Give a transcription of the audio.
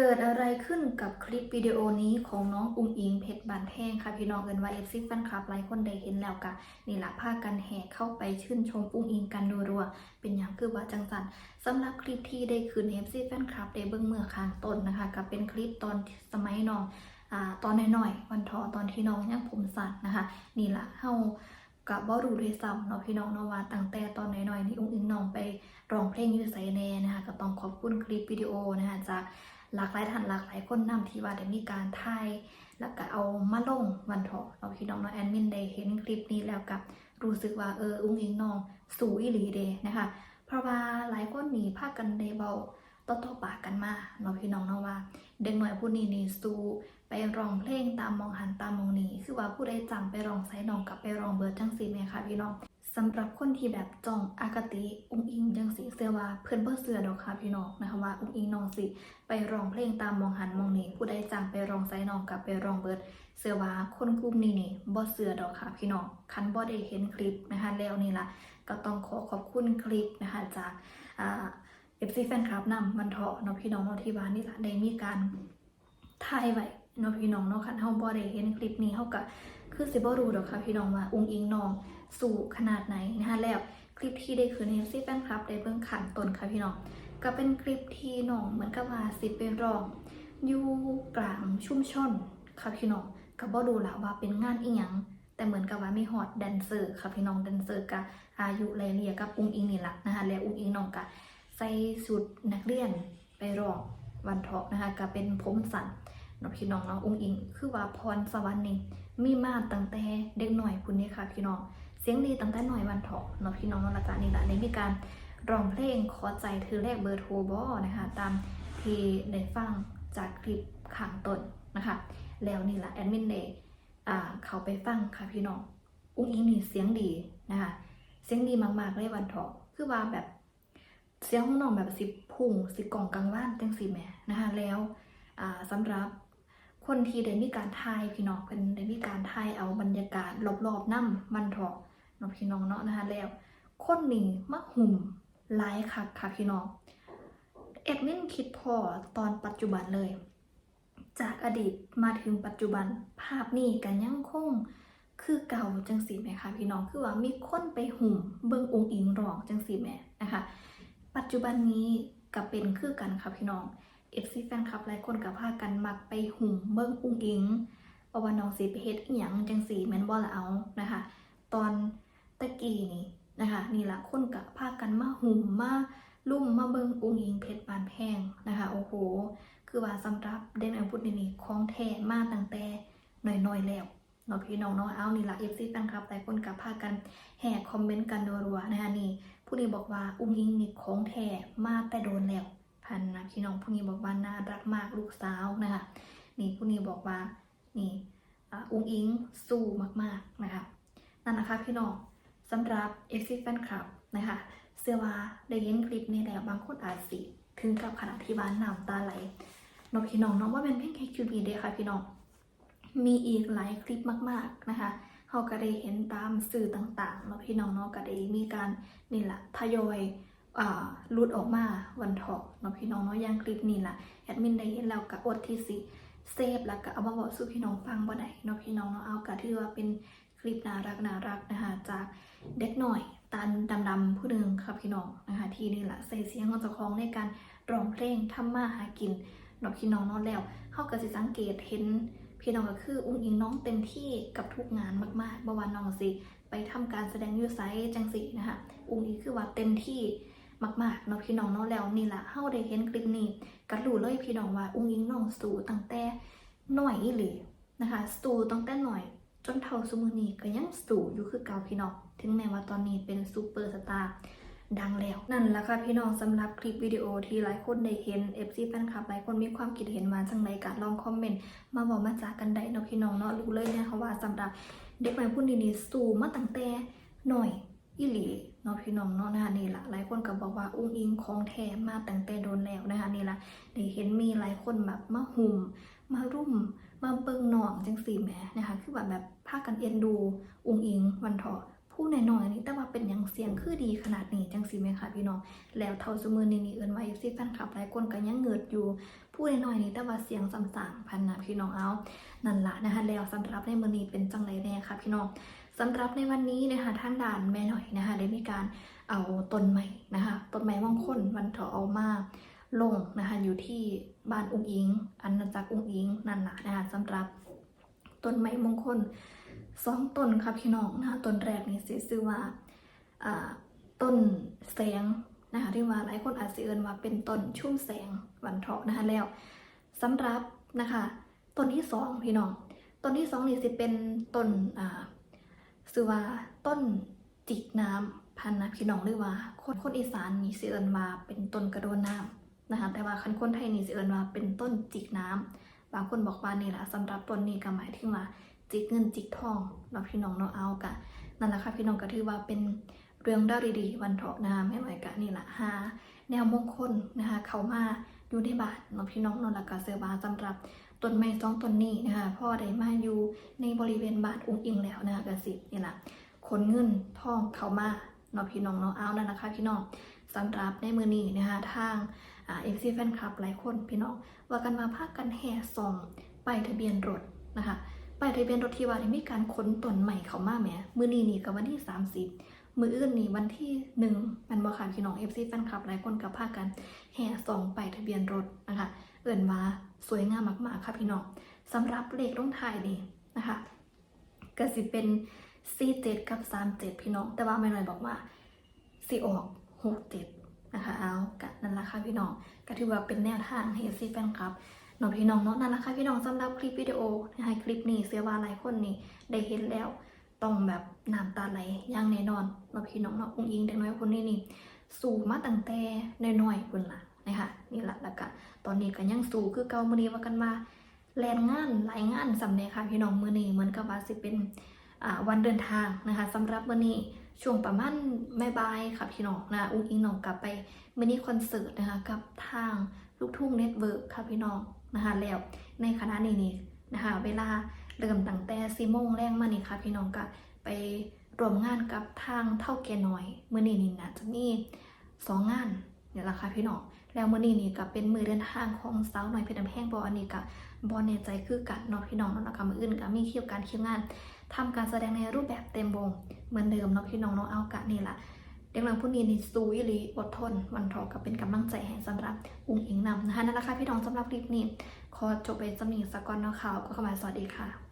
เกิดอะไรขึ้นกับคลิปวิดีโอนี้ของน้องอุ้งอิงเพชรบานแท่งค่ะพี่น้องเอินว่าเอฟซีแฟนคลับหลายคนได้เห็นแล้วกะนี่ละพากันแห่เข้าไปชื่นชมอุ้งอิงกันรัวๆเป็นอย่างคือว่าจังสันสำหรับคลิปที่ได้คืนเอฟซีแฟนคลับได้เบื้องเมื่อข้างต้นนะคะกับเป็นคลิปตอนสมัยน้องอ่าตอนน้อยๆวันทอตอนที่น้องยังผมสั้นนะคะ นี่ละเฮากับบ่รู้ด้วยซ้ำเนาะพี่น้องเนาะว่าตั้งแต่ตอนน้อยๆนี่อุ้งอิงน้องไปร้องเพลงยูไซแน่นะคะก็ต้องขอบคุณคลิปวิดีโอนะคะจาก หลากหลายท่านหลากหลายคนนำที่ว่าได้มีการถ่ายแล้วก็เอามาลงวันเถาะเราพี่น้องเนาะแอดมินได้เห็นคลิปนี้แล้วกับรู้สึกว่าเอออุ้งอิงน้องสูอีหลีเดนะคะ เพราะว่าหลายคนหนีพากันได้เบาต่อต่อปากกันมาเนาะพี่น้องเนาะว่า เด็กหน่อยผู้นี้นี่สูไปร้องเพลงตามมองหันตามมองหนีคือว่าผู้ใดจังไปร้องไซน้องกับไปร้องเบิร์ดจังสีแม่ค่ะพี่น้อง สำหรับคนที่แบบจองอากติอุ้งอิงจังสีเสื้อว่าเพื่อนเพื่อเสือดอกค่ะพี่น้องนะคะว่าอุ้งอิงน้องสิไปร้องเพลงตามมองหันมองนี้ผู้ใดจังไปร้องไซน้องกับไปร้องเบิร์ดเสือว่าคนกลุ่มนี้นี่บ่เสือดอกค่ะพี่น้องคันบ่ได้เห็นคลิปนะคะแล้วนี่ล่ะก็ต้องขอขอบคุณคลิปนะคะจากเอ่า FC แฟนคลับนำมันเถาะเนาะพี่น้องเนาที่ว่านี่ละได้มีการถ่ายไว้ เนาะพี่น้องเนาะคันเฮาบ่ได้เห็นคลิปนี้เฮาก็คือสิบ่รู้ดอกค่ะพี่น้องว่าองค์อิงน้องสู่ขนาดไหนนะคะแล้วคลิปที่ได้คืน FC แฟนคลับได้เบิ่งขันตนค่ะพี่น้องก็เป็นคลิปที่น้องเหมือนกับว่าสิเป็นรองอยู่กลางชุมชนค่ะพี่น้องก็บ่ดูละว่าเป็นงานอีหยังแต่เหมือนกับว่ามีฮอตแดนเซอร์ค่ะพี่น้องแดนเซอร์กับอายุไล่เลียกับอุ้งอิงนี่ล่ะนะคะแล้วอุ้งอิงน้องก็ใส่ชุดนักเรียนไปรองวันเถาะนะคะก็เป็นผมสั้น เนาะพี่น้องเนาะอุ้งอิง คือว่าพรสวรรค์นี่มีมาตั้งแต่เด็กหน่อยพุ่นนี้ค่ะ พี่น้อง เสียงดีตั้งแต่หน่อยวันเถาะเนาะพี่น้องเนาะและกานี่ละได้มีการร้องเพลงขอใจถือเลขเบอร์โทรบอนะคะ ตามที่ได้ฟังจากคลิปข้างต้นนะคะ แล้วนี่แหละแอดมินเดย์อ่าเขาไปฟังค่ะพี่น้อง อุ้งอิงนี่เสียงดีนะคะ เสียงดีมากๆเลยวันเถาะคือว่าแบบเสียงของน้องแบบสิพุ่งสิกล่องกลางว่านจังสิแม่นะคะแล้วอ่าสำหรับ คนที่ได้มีการถ่ายพี่น้องเป็นได้มีการถ่ายเอาบรรยากาศรอบๆน้ำวันเถาะเนาะพี่น้องเนาะนะคะแล้ว คนนี้มักหุ่มหลายคักค่ะพี่น้องแอดมินคิดพอตอนปัจจุบันเลย จากอดีตมาถึงปัจจุบันภาพนี้กันยังคงคือเก่าจังสีแม่ค่ะพี่น้องคือว่ามีคนไปหุ่มเบิ่งองค์อิงรองจังสีแม่นะคะ ปัจจุบันนี้ก็เป็นคือกันค่ะพี่น้อง เอฟซีแฟนคลับหลายคนกับพากันมักไปหุ่มเบิ่งองค์อิงเอาว่าน้องสีไปเฮ็ดอีหยังจังสีแมนบ่ละเอานะคะ ตอนตะกี้นี่นะคะนี่ละคนกะพากันมาหุ่มมาลุ่มมาเบิงองค์หญิงเพชรบานแพงนะคะโอ้โหคือว่าสำหรับเดนอังพุทธนี่ของแท้มาตั้งแต่น้อยๆแล้วเนาะพี่น้องเนาะเอานี่ละเอฟซีแฟนคลับหลายคนกะพากันแห่คอมเมนต์กันรัวๆนะคะนี่ผู้นี้บอกว่าองค์หญิงนี่ของแท้มาแต่โดนแล้ว พันนะพี่น้องผู้นี้บอกว่าน่ารักมากลูกสาวนะคะนี่ผู้นี้บอกว่านี่อ่าองอิงสู้มากๆนะคะนั่นนะคะพี่น้องสำหรับ f อ Fan Club นะคะเสื้อว่าได้เห็นคลิปนี้แล้วบางคนอาจสิถึงกับขนาดที่บ้านน้ำตาไหลน้องพี่น้องเน้องว่าเป็นเพียงแค่คิวบีเดียค่ะพี่น้องมีอีกหลายคลิปมาก ๆนะคะเราก็ได้เห็นตามสื่อต่างๆเนาะพี่น้องเนาะก็ได้มีการนี่แหละทยอย หลุดออกมาวันเถาะเนาะพี่น้องเนาะอย่างคลิปนี้ล่ะแอดมินได้เห็นแล้วก็อดที่สิเซฟแล้วก็เอามาบอกสู่พี่น้องฟังบ่ได้เนาะพี่น้องเนาะเอาก็ถือว่าเป็นคลิปน่ารักน่ารักนะคะจากเด็กหน่อยตาดำๆผู้หนึ่งค่ะพี่น้องนะคะที่นี่แหละใส่เสียงของเจ้าของในการร้องเพลงทำมาหากินเนอกพี่น้องเนอนแล้วเขาก็สิสังเกตเห็นพี่น้องก็คืออุ้งอิงน้องเต็มที่กับทุกงานมากๆเมื่อวานน้องสิไปทำการแสดงยูไซจังสีนะคะอุ้งอิงคือว่าเต็มที่ มากๆเนาะพี่น้องเนาะแล้วนี่แหละเฮาได้เห็นคลิปนี้ก็รู้เลยพี่น้องว่าอุ้งอิงน้องสู่ตั้งแต่หน่อยอีหลีนะคะสู่ตั้งแต่หน่อย จนเท่าสมุนีก็ยังสู่อยู่คือเก่าพี่น้องถึงแม้ว่าตอนนี้เป็นซูเปอร์สตาร์ดังแล้วนั่นแหละค่ะพี่น้องสำหรับคลิปวิดีโอที่หลายคนได้เห็น FC แฟนคลับหลายคนมีความคิดเห็นมาจังไรกันลองคอมเมนต์มาบอกมาจากกันได้เนาะพี่น้องเนาะรู้เลยนะคะว่าสำหรับเด็กใหม่ผู้นี้นี่สู่มาตั้งแต่หน่อยอีหลี นาะพี่น้องเนาะนะคะนี่ละหลายคนก็บอกว่าอุ้งอิงของแท้มาตั้งแต่โดนแล้วนะคะนี่ละได้เห็นมีหลายคนแบบมาหุ่มมารุ่มมาเบิ่งหนองจังสีแหมนะคะคือแบบแบบพากันเอ็นดูอุ้งอิงวันเถาะผู้หน้อยๆนี่แต่ว่าเป็นอย่างเสียงคือดีขนาดนี้จังสิแม่ค่ะพี่น้องแล้วเท่าซุมือนี่นี่เอิ้นว่า FC แฟนคลับหลายคนก็ยังเงิดอยู่ผู้หน้อยๆนี่แต่ว่าเสียงสั่งๆพันนะพี่น้องเอานั่นละนะคะแล้วสำหรับในมือนี้เป็นจังไรแน่ค่ะพี่น้อง สำหรับในวันนี้นะคะทางด่านแม่หน่อยนะคะได้มีการเอาต้นไม้นะคะต้นไม้มงคลวันเถาเอามาลงนะคะอยู่ที่บ้านอุ้งอิงอันนาจักอุ้งอิงนั่นละนะคะสำหรับต้นไม้มงคลสองต้นค่ะพี่น้องนะคะต้นแรกนี่สิชื่อว่าต้นแสงนะคะที่ว่าหลายคนอาจจะเอินว่าเป็นต้นชุ่มแสงวันเถาะนะคะแล้วสำหรับนะคะต้นที่สองพี่น้องต้นที่สองนี่สิเป็นต้นอ่า สือว่าต้นจิกน้ำพันนะพี่น้องหรือว่า คนคนอีสานมีสิเอินว่าเป็นต้นกระโดนน้ำนะคะแต่ว่าคันคนไทยนี่สิเอินว่าเป็นต้นจิกน้ำบางคนบอกว่านี่แหละสำหรับต้นนี้ก็หมายถึงว่าจิกเงินจิกทองเนาะพี่น้องเนาะเอากะนั่นแหละค่ะพี่น้องก็ถือว่าเป็นเรื่องเล่าดีๆวันเถาะนะคะไม่ไหวกะนี่แหละหาแนวมงคลนะคะเขามาอยู่ในบานเนาะพี่น้องเนอนละกาเสือบาสำหรับ ต้นไม้สองต้นนี้นะคะพ่อได้มาอยู่ในบริเวณบานอุ้งอิงแล้วนะคะกระสินี่แหละขนเงินทองเข้ามาเนาะพี่น้องเนาะเอานั่นนะคะพี่น้องสำหรับในมือนี้นะคะทางเอฟซีแฟนคลับหลายคนพี่น้องว่ากันมาพากันแห่ส่องป้ายทะเบียนรถนะคะป้ายทะเบียนรถที่ว่าได้มีการขนต้นใหม่เข้ามาแหมมือนี้นี่กับวันที่ 30 มืออื่นนี่วันที่หนึ่งมันบอกค่ะพี่น้องเอฟซีแฟนคลับหลายคนกับพากันแห่ส่องไปทะเบียนรถนะคะเอื่นว่าสวยงามมากๆค่ะพี่น้องสำหรับเลขลงท้ายนี่นะคะก็สิเป็น47กับ37พี่น้อง แต่ว่าไม่น้อยบอกว่าสิออก67นะคะเอากะนั่นละค่ะพี่น้องก็ถือว่าเป็นแนวทางให้ซีแฟนคลับน้องพี่น้องเนาะนั่นละค่ะพี่น้องสำหรับคลิปวิดีโอนะคะคลิปนี้เสียว่าหลายคนนี่ได้เห็นแล้ว ต้องแบบน้ำตาไหลอย่างแน่นอนน้องพี่น้องเนาะอุ้งอิงเด็กน้อยคนนี้นี่ สู่มาตั้งแต่น้อยๆคนละนะคะนี่แหละแล้วก็ตอนนี้ก็ยังสู่คือเก่ามือนี้ว่ากันว่าแลนงานหลายงานสำเร็จค่ะพี่น้องมือนี้เหมือนกับว่าสิเป็นวันเดินทางนะคะสำหรับมือนี้ช่วงประมาณบ่ายค่ะพี่น้องนะอุ้งอิงน้องกลับไปมินิคอนเสิร์ตนะคะกับทางลูกทุ่งเน็ตเวิร์กค่ะพี่น้องนะคะแล้วในคณะนี้นี่นะคะเวลา เริ่มตั้งแต่4โมงแรงมานี่ค่ะ พี่น้องก็ไปรวมงานกับทางเท่าแก่น้อยมื้อนี้นี่นะจะมีสองงานเนี่ยละค่ะพี่น้องแล้วมื้อนี้นี่ก็เป็นมือเดินทางของสาวหน่อยเพชรน้ำแห้งบออันนี้ก็บอแน่ใจคือกันเนาะพี่น้องเนาะแล้วก็มืออื่นก็มีคิวการคิวงานทำการแสดงในรูปแบบเต็มวงเหมือนเดิมเนาะพี่น้องเนาะเอากะนี่แหละเด็กน้อยผู้นี้นี่สู้อีหลีอดทนวันทอก็เป็นกำลังใจให้สำหรับอุ้งอิงนำนะคะนั่นแหละค่ะพี่น้องสำหรับคลิปนี้ขอจบไปจำหนิงสกอนเนาะข่าวก็เข้ามาสวัสดีค่ะ